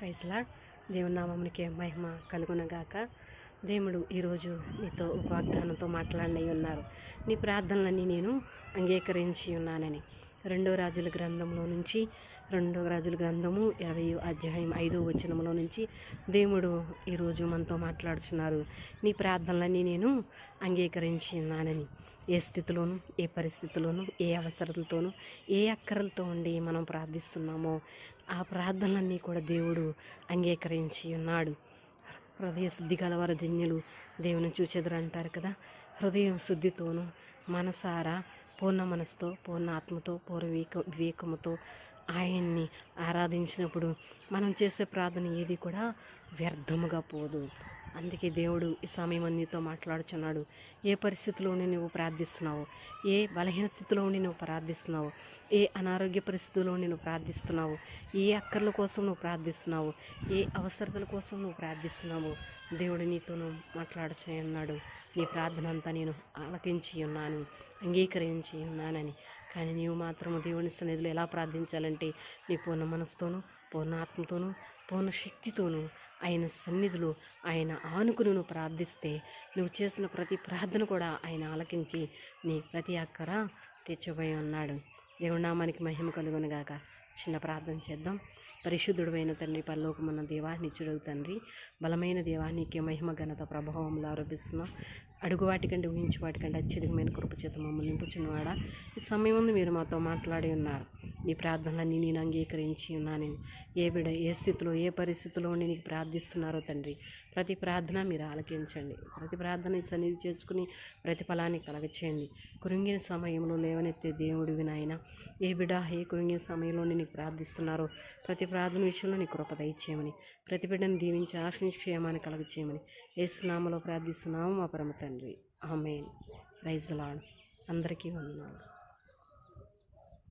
ప్రైజ్లా దేవుని నామమునికే మహిమ కలుగునగాక. దేవుడు ఈరోజు నీతో ఒక వాగ్దానంతో మాట్లాడినై ఉన్నారు. నీ ప్రార్థనలన్నీ నేను అంగీకరించి ఉన్నానని. రెండో రాజుల గ్రంథంలో నుంచి రెండో రాజుల గ్రంథము ఇరవై అధ్యాయం ఐదో వచనంలో నుంచి దేవుడు ఈరోజు మనతో మాట్లాడుచున్నారు. నీ ప్రార్థనలన్నీ నేను అంగీకరించి ఉన్నానని ఏ స్థితిలోనూ ఏ పరిస్థితిలోనూ ఏ అవసరాలతోనూ ఏ అక్కరలతో ఉండి మనం ప్రార్థిస్తున్నామో ఆ ప్రార్థనలన్నీ కూడా దేవుడు అంగీకరించి ఉన్నాడు. హృదయ శుద్ధి గలవారు ధన్యులు. దేవుని చూచెదరు అంటారు కదా. హృదయం శుద్ధితోనూ మనసారా పూర్ణ మనసుతో పూర్ణ ఆత్మతో పూర్ణ వివేక వివేకముతో ఆయన్ని ఆరాధించినప్పుడు మనం చేసే ప్రార్థన ఏది కూడా వ్యర్థముగా పోదు. అందుకే దేవుడు ఈ సమయం నీతో మాట్లాడుచున్నాడు. ఏ పరిస్థితిలో నువ్వు ప్రార్థిస్తున్నావు? ఏ బలహీన స్థితిలో నువ్వు ప్రార్థిస్తున్నావు? ఏ అనారోగ్య పరిస్థితిలో నువ్వు ప్రార్థిస్తున్నావు? ఏ అక్కర్ల కోసం నువ్వు ప్రార్థిస్తున్నావు? ఏ అవసరతల కోసం నువ్వు ప్రార్థిస్తున్నావు? దేవుడు నీతో మాట్లాడుచున్నాడు. నీ ప్రార్థన అంతా నేను ఆలకించి ఉన్నాను అంగీకరించి ఉన్నానని. కానీ నీవు మాత్రం దేవుని సన్నిధిలో ఎలా ప్రార్థించాలంటే నీ పూర్ణ మనసుతోనూ పూర్ణ ఆత్మతోనూ పూర్ణ శక్తితోనూ ఆయన సన్నిధిలో ఆయన ఆనుకుని నువ్వు ప్రార్థిస్తే నువ్వు చేసిన ప్రతి ప్రార్థన కూడా ఆయన ఆలకించి నీ ప్రతి అక్కర తెచ్చిపోయి ఉన్నాడు. దేవుడి నామానికి మహిమ కలుగునుగాక చిన్న ప్రార్థన చేద్దాం. పరిశుద్ధుడైన తండ్రి పరలోకమున్న దేవా నిచ్చుడు తండ్రి బలమైన దేవా నీకే మహిమ ఘనత ప్రభావంలో ఆరోపిస్తున్నాం. అడుగు వాటికంటే ఊహించు వాటికంటే అత్యధికమైన కృపచేత మమ్మల్ని నింపుచున్నవాడా. ఈ సమయం మీరు మాతో మాట్లాడి ఉన్నారు. నీ ప్రార్థనలన్నీ నేను అంగీకరించి ఉన్నాను. ఏ బిడ ఏ స్థితిలో ఏ పరిస్థితిలో ఉండి నీకు ప్రార్థిస్తున్నారో తండ్రి ప్రతి ప్రార్థన మీరు ఆలకించండి. ప్రతి ప్రార్థన సన్నిధి చేసుకుని ప్రతిఫలాన్ని కలగచేయండి. కృంగిన సమయంలో లేవనెత్తే దేవుడి వినాయన ఏ బిడ ఏ కృంగిన సమయంలో నీకు ప్రార్థిస్తున్నారో ప్రతి ప్రార్థన విషయంలో నీ కృప దయచేయమని ప్రతి బిడ్డను దీవించి ఆశ్రయించి క్షేమాన్ని కలగచేయమని ఏసునామలో ప్రార్థిస్తున్నాము మా పరమ తండ్రి. ఆమెన్. ప్రైజ్ లాడ్ అందరికీ వందనాలు.